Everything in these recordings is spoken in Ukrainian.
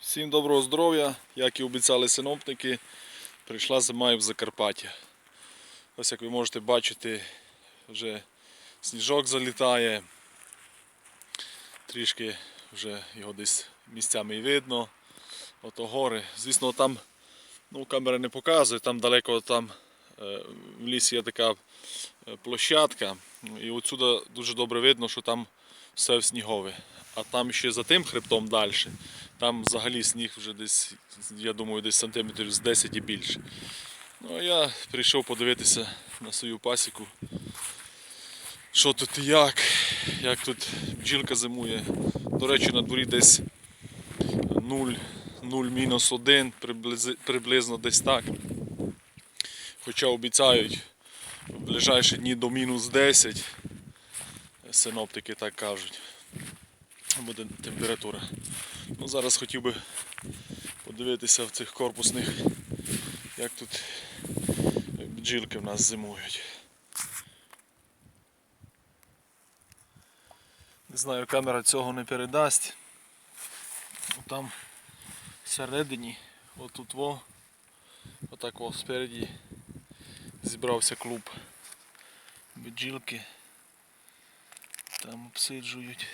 Всім доброго здоров'я, як і обіцяли синоптики, прийшла зима і в Закарпаття. Ось як ви можете бачити, вже сніжок залітає, трішки вже його десь місцями і видно. Ото гори. Звісно, там ну, камера не показує, там далеко там е, в лісі є така е, площадка. І отсюди дуже добре видно, що там все в снігове. А там ще за тим хребтом далі, там взагалі сніг вже десь, я думаю, десь сантиметрів з 10 і більше. Ну, а я прийшов подивитися на свою пасіку. Що тут і як, як тут бджілка зимує. До речі, на дворі десь 0, 0 мінус 1, приблизно десь так. Хоча обіцяють в ближайші дні до мінус 10. Синоптики так кажуть. Буде температура. Ну, зараз хотів би подивитися в цих корпусних, як тут бджілки в нас зимують. Не знаю, камера цього не передасть. Там всередині, отут во, отак о спереді зібрався клуб бджілки. Там обсиджують.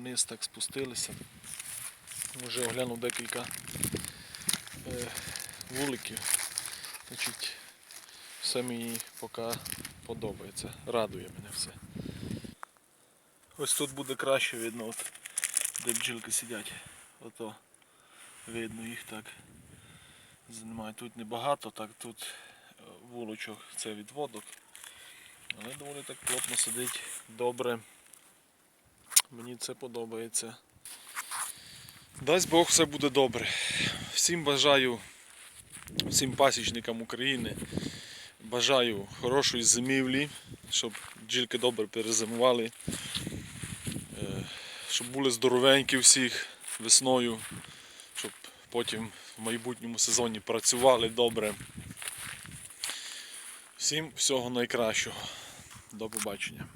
Вниз так спустилися. Вже оглянув декілька е, вуликів. Значить, все мені поки подобається. Радує мене все. Ось тут буде краще видно, от, де бджілки сидять. Ото видно їх так. Немає тут небагато, так тут е, вулочок це відводок. Але доволі так плотно сидить добре. Мені це подобається. Дасть Бог все буде добре. Всім бажаю, всім пасічникам України. Бажаю хорошої зимівлі, щоб бджілки добре перезимували, е, щоб були здоровенькі всіх весною, щоб потім в майбутньому сезоні працювали добре. Всім всього найкращого. До побачення.